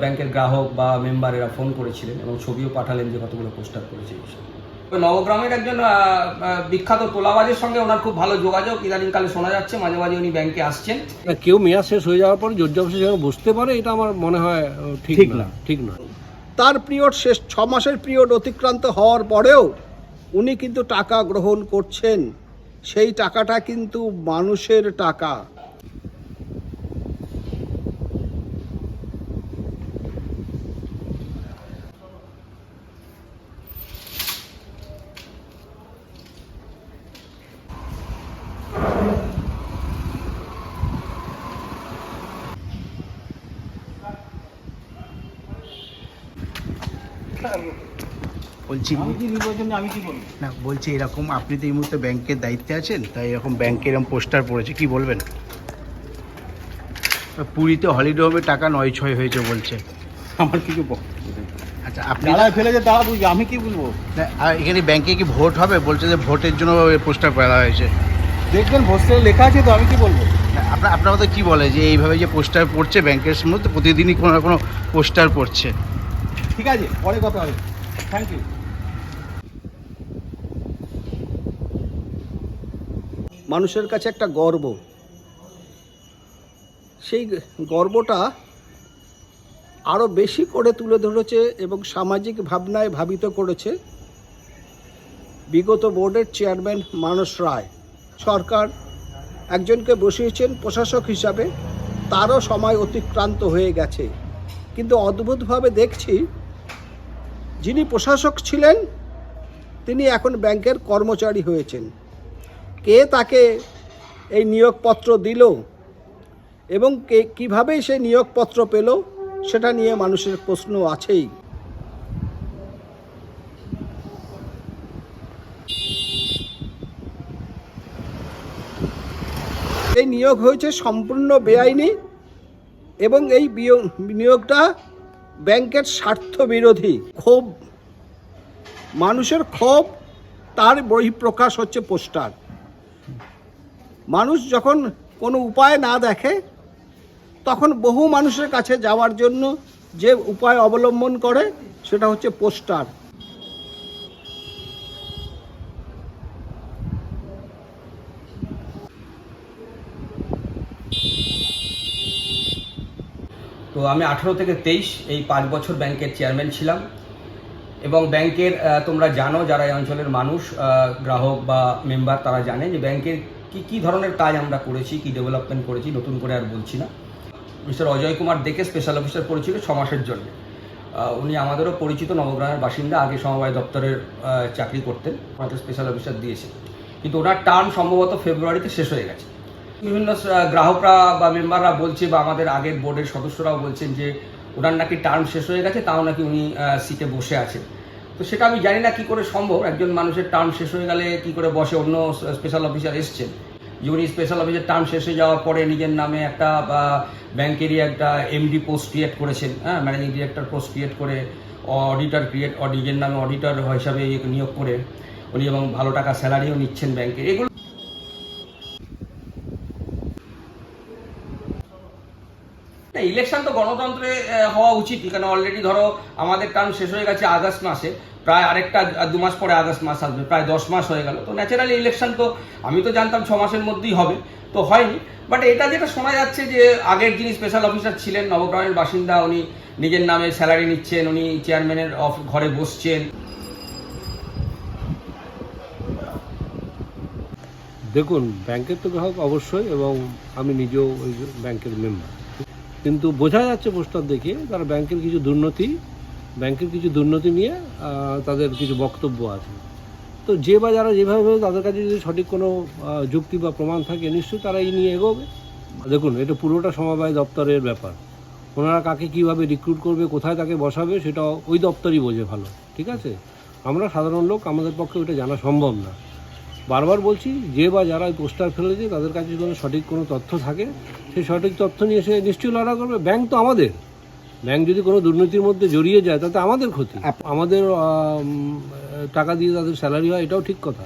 ব্যাংকের গ্রাহক বা মেম্বারেরা ফোন করেছিলেন এবং ছবিও পাঠালেন যে কতগুলো পোস্টার করেছে তো নবগ্রামের একজন বিখ্যাত তোলাবাজের সঙ্গে ওনার খুব ভালো যোগাযোগ। ইদানিংকালে শোনা যাচ্ছে মাঝে মাঝে উনি ব্যাংকে আসছেন। কেউ মেয়াদ শেষ হয়ে যাওয়ার পরে জোরজবসে যেন বুঝতে পারে এটা আমার মনে হয় ঠিক না। ঠিক না। তার পিরিয়ড শেষ ছ মাসের পিরিয়ড অতিক্রান্ত হওয়ার পরেও উনি কিন্তু টাকা গ্রহণ করছেন। সেই টাকাটা কিন্তু মানুষের টাকা। বলছি না বলছি এরকম আপনি তো এই মুহূর্তে ব্যাংকের দায়িত্বে আছেন তাই এরকম ব্যাংকে এরকম পোস্টার পড়েছে কি বলবেন? পুরীতে হলিডে হোমে টাকা নয় ছয় হয়েছে বলছে। আমার কিছু। আচ্ছা আপনি দাঁড়ায় ফেলেছে তারা বুঝবে আমি কি বলব? আর এখানে ব্যাংকে কি ভোট হবে? বলছে যে ভোটের জন্য পোস্টার করা হয়েছে। দেখবেন লেখা আছে তো আমি কি বলব? আপনার আপনার মতো কি বলে যে এইভাবে যে পোস্টার পড়ছে ব্যাংকের মধ্যে প্রতিদিনই কোনো না কোনো পোস্টার পড়ছে? ঠিক আছে, পরে কথা হবে। থ্যাংক ইউ মানুষের কাছে একটা গর্ব। সেই গর্বটা আরও বেশি করে তুলে ধরেছে এবং সামাজিক ভাবনায় ভাবিত করেছে বিগত বোর্ডের চেয়ারম্যান মানস রায়। সরকার একজনকে বসিয়েছেন প্রশাসক হিসাবে, তারও সময় অতিক্রান্ত হয়ে গেছে। কিন্তু অদ্ভুতভাবে দেখছি যিনি প্রশাসক ছিলেন, তিনি এখন ব্যাংকের কর্মচারী হয়েছেন। কে তাকে এই নিয়োগপত্র দিল এবং কে কীভাবে সে নিয়োগপত্র পেল, সেটা নিয়ে মানুষের প্রশ্ন আছেই। এই নিয়োগ হয়েছে সম্পূর্ণ বেআইনি। এবং এই বিয়- নিয়োগটা ব্যাংকের স্বার্থ বিরোধী ক্ষোভ, মানুষের ক্ষোভ, তার বহিঃপ্রকাশ হচ্ছে পোস্টার। মানুষ যখন কোনো উপায় না দেখে, তখন বহু মানুষের কাছে যাওয়ার জন্য যে উপায় অবলম্বন করে, সেটা হচ্ছে পোস্টার। তো আমি আঠেরো থেকে তেইশ এই পাঁচ বছর ব্যাংকের চেয়ারম্যান ছিলাম। এবং ব্যাংকের তোমরা জানো যারা এই অঞ্চলের মানুষ গ্রাহক বা মেম্বার তারা জানে যে ব্যাংকের কি কি ধরনের কাজ আমরা করেছি, কি ডেভেলপমেন্ট করেছি, নতুন করে আর বলছি না। মিস্টার অজয় কুমার দেখে স্পেশাল অফিসার পরিচিত ছ মাসের জন্য। উনি আমাদেরও পরিচিত, নবগ্রামের বাসিন্দা, আগে সমবায় দপ্তরের চাকরি করতেন। ওনাকে স্পেশাল অফিসার দিয়েছে। কিন্তু ওনার টার্ম সম্ভবত ফেব্রুয়ারিতে শেষ হয়ে গেছে। বিভিন্ন গ্রাহকরা বা মেম্বাররা বলছে বা আমাদের আগের বোর্ডের সদস্যরাও বলছেন যে ওনার নাকি টার্ম শেষ হয়ে গেছে, তাও নাকি উনি সিটে বসে আছেন। তো সেটা আমি জানি না কি করে সম্ভব। একজন মানুষের টার্ম শেষ হয়ে গেলে কি করে বসে অন্য স্পেশাল অফিসার এসছেন? যে উনি স্পেশাল অফিসার টার্ম শেষ হয়ে যাওয়ার পরে নিজের নামে একটা ব্যাংকেরই একটা এমডি পোস্ট ক্রিয়েট করেছেন হ্যাঁ ম্যানেজিং ডিরেক্টর পোস্ট ক্রিয়েট করে অডিটর ক্রিয়েট নিজের নামে অডিটর হিসাবে নিয়োগ করে, উনি এবং ভালো টাকা স্যালারিও নিচ্ছেন ব্যাংকে এগুলো না ইলেকশন তো গণতন্ত্রে হওয়া উচিত। কারণ অলরেডি ধরো আমাদের টার্ম শেষ হয়ে গেছে আগস্ট মাসে, প্রায় আরেকটা দু মাস পরে আগস্ট মাস আসবে, প্রায় দশ মাস হয়ে গেল। তো ন্যাচারালি ইলেকশন তো আমি তো জানতাম ছ মাসের মধ্যেই হবে, তো হয়নি। বাট এটা যেটা শোনা যাচ্ছে যে আগের যিনি স্পেশাল অফিসার ছিলেন, নবগ্রামের বাসিন্দা, উনি নিজের নামে স্যালারি নিচ্ছেন, উনি চেয়ারম্যানের অফ ঘরে বসছেন। দেখুন ব্যাংকের তো গ্রাহক অবশ্যই এবং আমি নিজেও ওই ব্যাংকের মেম্বার কিন্তু বোঝা যাচ্ছে পোস্টার দেখে তারা ব্যাংকের কিছু দুর্নীতি ব্যাংকের কিছু দুর্নীতি নিয়ে তাদের কিছু বক্তব্য আছে। তো যে বা যারা যেভাবে তাদের কাছে যদি সঠিক কোনো যুক্তি বা প্রমাণ থাকে, নিশ্চয়ই তারা এই নিয়ে এগোবে। দেখুন, এটা পুরোটা সমবায় দপ্তরের ব্যাপার। ওনারা কাকে কীভাবে রিক্রুট করবে, কোথায় তাকে বসাবে সেটা ওই দপ্তরই বোঝে ভালো, ঠিক আছে? আমরা সাধারণ লোক, আমাদের পক্ষে ওটা জানা সম্ভব না। বারবার বলছি, যে বা যারা ওই পোস্টার ফেলেছে, তাদের কাছে যদি সঠিক কোনো তথ্য থাকে, সেই সঠিক তথ্য নিয়ে সে নিশ্চয়ই লড়া করবে। ব্যাংক তো আমাদের। ব্যাংক যদি কোনো দুর্নীতির মধ্যে জড়িয়ে যায়, তাতে আমাদের ক্ষতি। আমাদের টাকা দিয়ে তাদের স্যালারি হয়, এটাও ঠিক কথা।